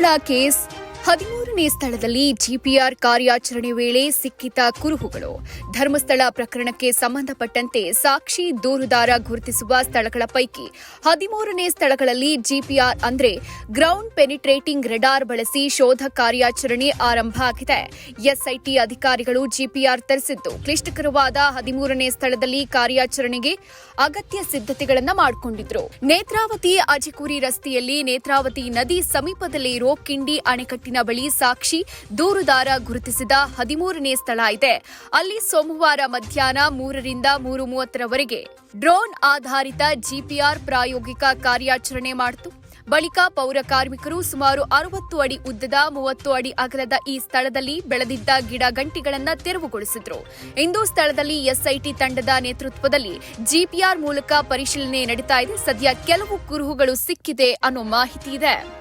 Dharmasthala case ಹದಿಮೂರನೇ ಸ್ಥಳದಲ್ಲಿ GPR ಕಾರ್ಯಾಚರಣೆ ವೇಳೆ ಸಿಕ್ಕಿತ ಕುರುಹುಗಳು. ಧರ್ಮಸ್ಥಳ ಪ್ರಕರಣಕ್ಕೆ ಸಂಬಂಧಪಟ್ಟಂತೆ ಸಾಕ್ಷಿ ದೂರುದಾರ ಗುರುತಿಸುವ ಸ್ಥಳಗಳ ಪೈಕಿ ಹದಿಮೂರನೇ ಸ್ಥಳಗಳಲ್ಲಿ ಜಿಪಿಆರ್ ಅಂದ್ರೆ ಗ್ರೌಂಡ್ ಪೆನಿಟ್ರೇಟಿಂಗ್ ರೆಡಾರ್ ಬಳಸಿ ಶೋಧ ಕಾರ್ಯಾಚರಣೆ ಆರಂಭ ಆಗಿದೆ. ಎಸ್ಐಟಿ ಅಧಿಕಾರಿಗಳು ಜಿಪಿಆರ್ ತರಿಸಿದ್ದು, ಕ್ಲಿಷ್ಟಕರವಾದ ಹದಿಮೂರನೇ ಸ್ಥಳದಲ್ಲಿ ಕಾರ್ಯಾಚರಣೆಗೆ ಅಗತ್ಯ ಸಿದ್ಧತೆಗಳನ್ನು ಮಾಡಿಕೊಂಡಿದ್ರು. ನೇತ್ರಾವತಿ ಅಜಿಕೂರಿ ರಸ್ತೆಯಲ್ಲಿ ನೇತ್ರಾವತಿ ನದಿ ಸಮೀಪದಲ್ಲಿ ಇರೋ ಕಿಂಡಿ ಅಣೆಕಟ್ಟಿನ ಬಳಿ ಸಾಕ್ಷಿ ದೂರುದಾರ ಗುರುತಿಸಿದ ಹದಿಮೂರನೇ ಸ್ಥಳ ಇದೆ. ಅಲ್ಲಿ ಸೋಮವಾರ ಮಧ್ಯಾಹ್ನ ಮೂರರಿಂದ ಮೂರು ಮೂವತ್ತರವರೆಗೆ ಡ್ರೋನ್ ಆಧಾರಿತ ಜಿಪಿಆರ್ ಪ್ರಾಯೋಗಿಕ ಕಾರ್ಯಾಚರಣೆ ಮಾಡಿತು. ಬಳಿಕ ಪೌರ ಕಾರ್ಮಿಕರು ಸುಮಾರು ಅರವತ್ತು ಅಡಿ ಉದ್ದದ ಮೂವತ್ತು ಅಡಿ ಅಗಲದ ಈ ಸ್ಥಳದಲ್ಲಿ ಬೆಳೆದಿದ್ದ ಗಿಡ ಗಂಟಿಗಳನ್ನು ತೆರವುಗೊಳಿಸಿದ್ರು. ಇಂದು ಸ್ಥಳದಲ್ಲಿ ಎಸ್ಐಟಿ ತಂಡದ ನೇತೃತ್ವದಲ್ಲಿ ಜಿಪಿಆರ್ ಮೂಲಕ ಪರಿಶೀಲನೆ ನಡೀತಾ ಇದೆ. ಸದ್ಯ ಕೆಲವು ಕುರುಹುಗಳು ಸಿಕ್ಕಿದೆ ಅನ್ನೋ ಮಾಹಿತಿ ಇದೆ.